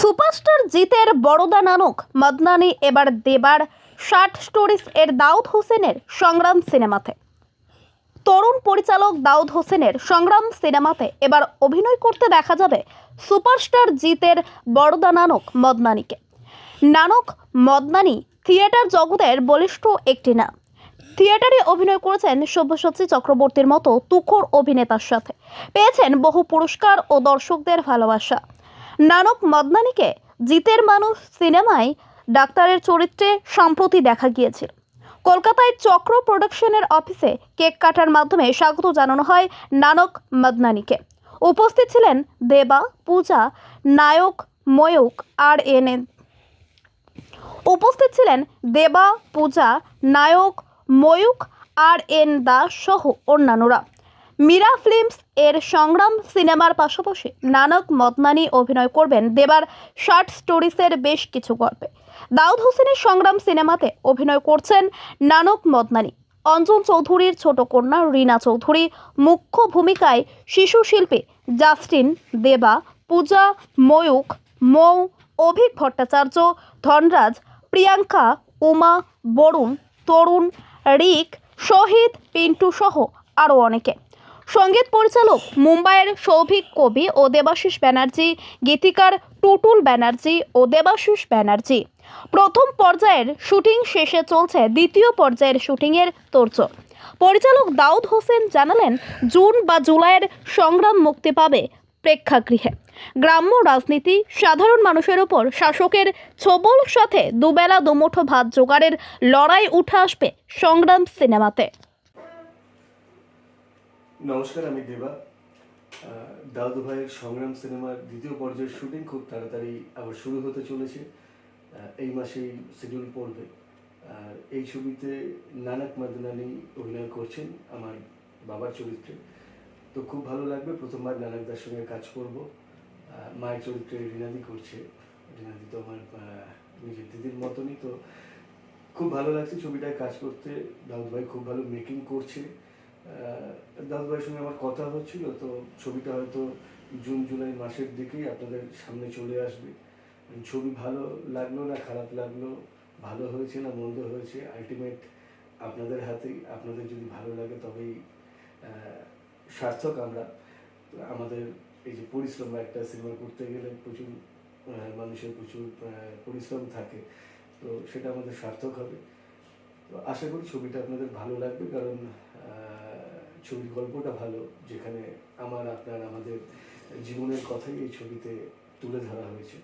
Superstar জিতের বড়দা নানক, মদনানি এবার দেবার ষাট স্টোরিজ এর দাউদ হোসেনের সংগ্রাম সিনেমাতে। তরুণ পরিচালক দাউদ হোসেনের সংগ্রাম সিনেমাতে এবার অভিনয় করতে দেখা যাবে সুপারস্টার জিতের বড়দা নানক, মদনানিকে। নানক, মদনানি থিয়েটার জগতের বলিষ্ঠ একটি নাম। থিয়েটারে অভিনয় করেছেন সব্যসাচী চক্রবর্তীর মতো তুখোর অভিনেতার সাথে। পেয়েছেন বহু পুরস্কার ও দর্শকদের ভালোবাসা। নানক মদনানিকে জিতের মানুষ সিনেমায় ডাক্তারের চরিত্রে সম্প্রতি দেখা গিয়েছিল। কলকাতায় চক্র প্রোডাকশনের অফিসে কেক কাটার মাধ্যমে স্বাগত জানানো হয় নানক মদনানিকে। উপস্থিত ছিলেন দেবা, পূজা, নায়ক, ময়ূক, আর এন উপস্থিত ছিলেন দেবা, পূজা, নায়ক, ময়ূক, আর এন দাস সহ অন্যান্যরা। মীরা ফিল্মস এর সংগ্রাম সিনেমার পাশাপাশি নানক মদনানি অভিনয় করবেন দেবার শর্ট স্টোরিজের বেশ কিছু গল্পে। দাউদ হোসেনের সংগ্রাম সিনেমাতে অভিনয় করছেন নানক মদনানি। অঞ্জন চৌধুরীর ছোট কন্যা রীনা চৌধুরী মুখ্য ভূমিকায় শিশু শিল্পী জাস্টিন দেবা, পূজা ময়ূক মৌ, অভিক ভট্টাচার্য, ধনরাজ, প্রিয়াঙ্কা, উমা, বরুণ, তরুণ, রিক, শহীদ, পিন্টু সহ আরও অনেকে। সংগীত পরিচালক মুম্বাইয়ের সৌভিক কবি ও দেবাশিস ব্যানার্জি, গীতিকার টুটুল ব্যানার্জি ও দেবাশিস ব্যানার্জি। প্রথম পর্যায়ের শুটিং শেষে চলছে দ্বিতীয় পর্যায়ের শুটিংয়ের তোড়জোড় পরিচালক দাউদ হোসেন জানালেন, জুন বা জুলাইয়ের সংগ্রাম মুক্তি পাবে প্রেক্ষাগৃহে। গ্রাম্য রাজনীতি, সাধারণ মানুষের ওপর শাসকের ছোবল সাথে দুবেলা দুমুঠো ভাত জোগাড়ের লড়াই উঠে আসবে সংগ্রাম সিনেমাতে। নমস্কার, আমি দেবা। দাউদ ভাইয়ের সংগ্রাম সিনেমার দ্বিতীয় পর্যায়ের শুটিং খুব তাড়াতাড়ি আবার শুরু হতে চলেছে এই মাসেই শিডিউল পড়বে। আর এই ছবিতে নানাক মাদনানি অভিনয় করছেন আমার বাবার চরিত্রে। তো খুব ভালো লাগবে, প্রথমবার নানাকদার সঙ্গে কাজ করব। মায়ের চরিত্রে রিনাদি করছে। রিনাদি তো আমার নিজের দিদির মতনই। তো খুব ভালো লাগছে ছবিটায় কাজ করতে। দাউদ ভাই খুব ভালো মেকিং করছে। আহ, দাদু ভাইয়ের সঙ্গে আমার কথা হচ্ছিল তো ছবিটা হয়তো জুন জুলাই মাসের দিকেই আপনাদের সামনে চলে আসবে। ছবি ভালো লাগল না খারাপ লাগল? ভালো হয়েছে না মন্দ হয়েছে? আলটিমেট আপনাদের হাতেই। আপনাদের যদি ভালো লাগে তবেই সার্থক আমরা। আমাদের এই যে পরিশ্রম একটা সিনেমা করতে গেলে প্রচুর মানুষের প্রচুর পরিশ্রম থাকে। তো সেটা আমাদের সার্থক হবে। তো আশা করি ছবিটা আপনাদের ভালো লাগবে কারণ ছবির গল্পটা ভালো, যেখানে আমার, আপনার, আমাদের জীবনের কথাই এই ছবিতে তুলে ধরা হয়েছে।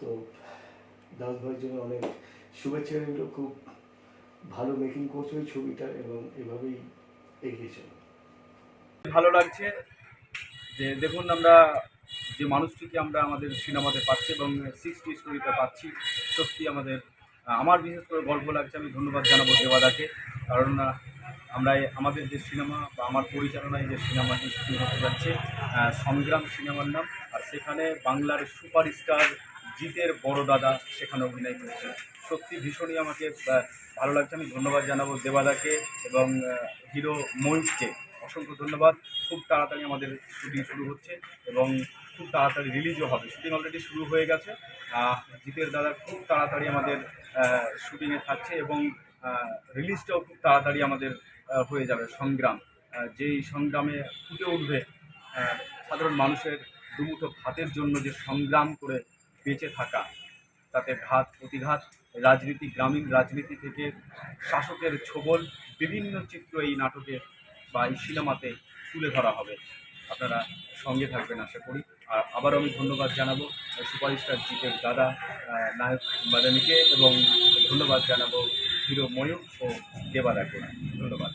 তো দাস ভাইয়ের জন্য অনেক শুভেচ্ছা রইল, খুব ভালো মেকিং করছে ওই ছবিটা এবং এভাবেই এগিয়ে ভালো লাগছে যে দেখুন আমরা যে মানুষটিকে আমরা আমাদের সিনেমাতে পাচ্ছি এবং সিক্সটি স্টোরিতে পাচ্ছি, সত্যি আমাদের, আমার বিশেষ করে গল্প লাগছে, আমি ধন্যবাদ জানাব দেবাদাকে, কারণ আমরা আমাদের যে সিনেমা বা আমার পরিচালনায় যে সিনেমাটি শুটিং হতে যাচ্ছে সংগ্রাম সিনেমার নাম, আর সেখানে বাংলার সুপারস্টার জিতের বড় দাদা সেখানে অভিনয় করেছে। সত্যি ভীষণই আমাকে ভালো লাগছে। আমি ধন্যবাদ জানাব দেবাদাকে এবং হিরো ময়ূরকে। অসংখ্য ধন্যবাদ। খুব তাড়াতাড়ি আমাদের শুটিং শুরু হচ্ছে এবং খুব তাড়াতাড়ি রিলিজও হবে। শুটিং অলরেডি শুরু হয়ে গেছে। জিতের দাদা খুব তাড়াতাড়ি আমাদের শুটিংয়ে থাকছে এবং রিলিজটাও খুব তাড়াতাড়ি আমাদের হয়ে যাবে সংগ্রাম। যেই সংগ্রামে ফুটে উঠবে সাধারণ মানুষের দুমুঠো ভাতের জন্য যে সংগ্রাম করে বেঁচে থাকা, তাতে ঘাত, প্রতিঘাত, রাজনীতি, গ্রামীণ রাজনীতি থেকে শাসকের ছোবল, বিভিন্ন চিত্র এই নাটকে বা এই সিনেমাতে তুলে ধরা হবে। আপনারা সঙ্গে থাকবেন, আশা করি। আর আবার আমি ধন্যবাদ জানাব, সুপারস্টার জিতের দাদা নায়ক মাদানিকে এবং ধন্যবাদ জানাব হিরো ময়ূর ও দেবাদাকে ধন্যবাদ।